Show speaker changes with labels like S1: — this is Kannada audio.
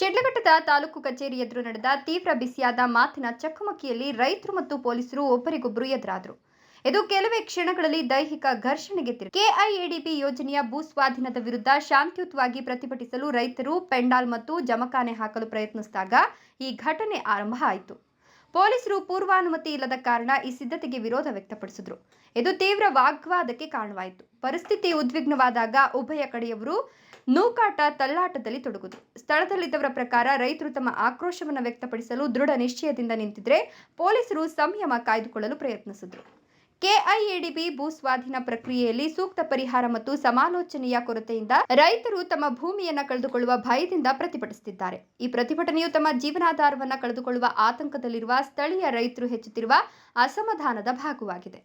S1: ತಾಲೂಕು ಕಚೇರಿ ಎದುರು ನಡೆದ ತೀವ್ರ ಬಿಸಿಯಾದ ಮಾತಿನ ಚಕಮಕಿಯಲ್ಲಿ ರೈತರು ಮತ್ತು ಪೊಲೀಸರು ಒಬ್ಬರಿಗೊಬ್ಬರು ಎದುರಾದರು. ಇದು ಕೆಲವೇ ಕ್ಷಣಗಳಲ್ಲಿ ದೈಹಿಕ ಘರ್ಷಣೆಗೆ ತಿರು ಕೆಐಎಡಿಬಿ ಯೋಜನೆಯ ಭೂ ಸ್ವಾಧೀನದ ವಿರುದ್ಧ ಶಾಂತಿಯುತವಾಗಿ ಪ್ರತಿಭಟಿಸಲು ರೈತರು ಪೆಂಡಾಲ್ ಮತ್ತು ಜಮಖಾನೆ ಹಾಕಲು ಪ್ರಯತ್ನಿಸಿದಾಗ ಈ ಘಟನೆ ಆರಂಭ ಆಯಿತು. ಪೊಲೀಸರು ಪೂರ್ವಾನುಮತಿ ಇಲ್ಲದ ಕಾರಣ ಈ ಸಿದ್ಧತೆಗೆ ವಿರೋಧ ವ್ಯಕ್ತಪಡಿಸಿದ್ರು. ಇದು ತೀವ್ರ ವಾಗ್ವಾದಕ್ಕೆ ಕಾರಣವಾಯಿತು. ಪರಿಸ್ಥಿತಿ ಉದ್ವಿಗ್ನವಾದಾಗ ಉಭಯ ಕಡೆಯವರು ನೂಕಾಟ ತಲ್ಲಾಟದಲ್ಲಿ ತೊಡಗುದು ಸ್ಥಳದಲ್ಲಿದ್ದವರ ಪ್ರಕಾರ ರೈತರು ತಮ್ಮ ಆಕ್ರೋಶವನ್ನು ವ್ಯಕ್ತಪಡಿಸಲು ದೃಢ ನಿಶ್ಚಯದಿಂದ ನಿಂತಿದ್ರೆ ಪೊಲೀಸರು ಸಂಯಮ ಕಾಯ್ದುಕೊಳ್ಳಲು ಪ್ರಯತ್ನಿಸಿದ್ರು. ಕೆಐಎಡಿಬಿ ಭೂ ಸ್ವಾಧೀನ ಪ್ರಕ್ರಿಯೆಯಲ್ಲಿ ಸೂಕ್ತ ಪರಿಹಾರ ಮತ್ತು ಸಮಾಲೋಚನೆಯ ಕೊರತೆಯಿಂದ ರೈತರು ತಮ್ಮ ಭೂಮಿಯನ್ನು ಕಳೆದುಕೊಳ್ಳುವ ಭಯದಿಂದ ಪ್ರತಿಭಟಿಸುತ್ತಿದ್ದಾರೆ. ಈ ಪ್ರತಿಭಟನೆಯು ತಮ್ಮ ಜೀವನಾಧಾರವನ್ನು ಕಳೆದುಕೊಳ್ಳುವ ಆತಂಕದಲ್ಲಿರುವ ಸ್ಥಳೀಯ ರೈತರು ಹೆಚ್ಚುತ್ತಿರುವ ಅಸಮಾಧಾನದ ಭಾಗವಾಗಿದೆ.